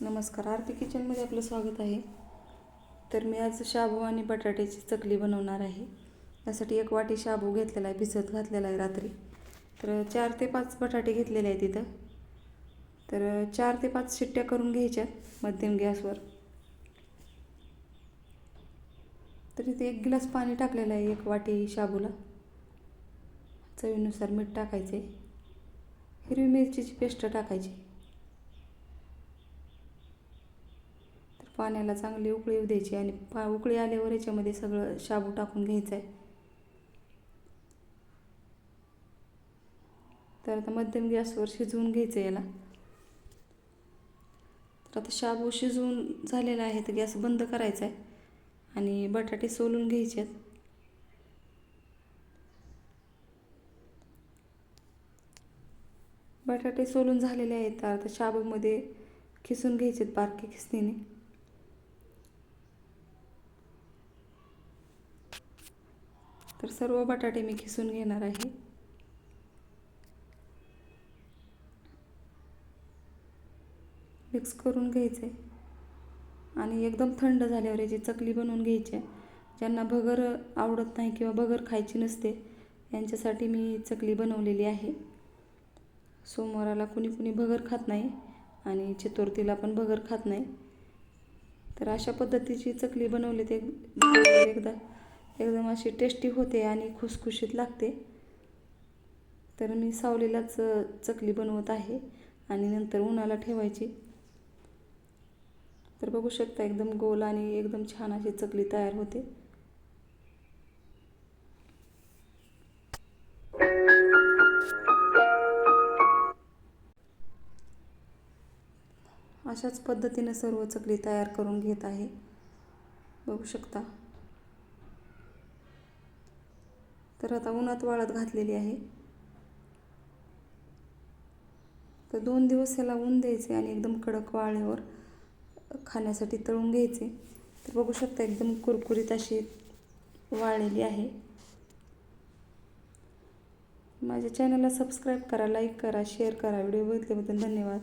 नमस्कार आरती किचनमध्ये आपलं स्वागत आहे. तर मी आज शाबू आणि बटाट्याची चकली बनवणार आहे. त्यासाठी एक वाटी शाबू घेतलेला आहे भिजत घातलेला आहे रात्री. तर चार ते पाच बटाटे घेतलेले आहेत तिथं तर चार ते पाच शिट्ट्या करून घ्यायच्यात मध्यम गॅसवर. तर इथे एक गिलास पाणी टाकलेलं आहे एक वाटी शाबूला. चवीनुसार मीठ टाकायचे. हिरवी मिरचीची पेस्ट टाकायची. पाण्याला चांगली उकळी येऊ द्यायची आणि पा उकळी आल्यावर याच्यामध्ये सगळं शाबू टाकून घ्यायचं आहे तर आता मध्यम गॅसवर शिजवून घ्यायचं याला. तर आता शाबू शिजवून झालेला आहे तर गॅस बंद करायचा आहे आणि बटाटे सोलून घ्यायचे आहेत बटाटे सोलून झालेले आहेत तर आता शाबूमध्ये खिसून घ्यायचे आहेत बारके खिसणीने. तर सर्व बटाटे मी खिसून घेणार आहे. मिक्स करून घ्यायचे. आणि एकदम थंड झाल्यावर याची चकली बनवून घ्यायची. आहे ज्यांना भगर आवडत नाही किंवा भगर खायची नसते यांच्यासाठी मी चकली बनवलेली आहे. सोमवाराला कुणी कुणी भगर खात नाही आणि चतुर्थीला पण भगर खात नाही. तर अशा पद्धतीची चकली बनवली ते एकदा एकदम अशी टेस्टी होते आणि खुसखुशीत लागते. तर मी सावलीलाच चकली बनवत आहे आणि नंतर उन्हाला ठेवायची. तर बघू शकता एकदम गोल आणि एकदम छान अशी चकली तयार होते. अशाच पद्धतीने सर्व चकली तयार करून घेत आहे. बघू शकता. तर आता उन्हात वाळत घातलेली आहे. तर दोन दिवस ह्याला ऊन द्यायचे आणि एकदम कडक वाळल्यावर खाण्यासाठी तळून घ्यायचे. तर बघू शकता एकदम कुरकुरीत अशी वाळलेली आहे. माझ्या चॅनलला सबस्क्राईब करा लाईक करा शेअर करा. व्हिडिओ बघितल्याबद्दल धन्यवाद.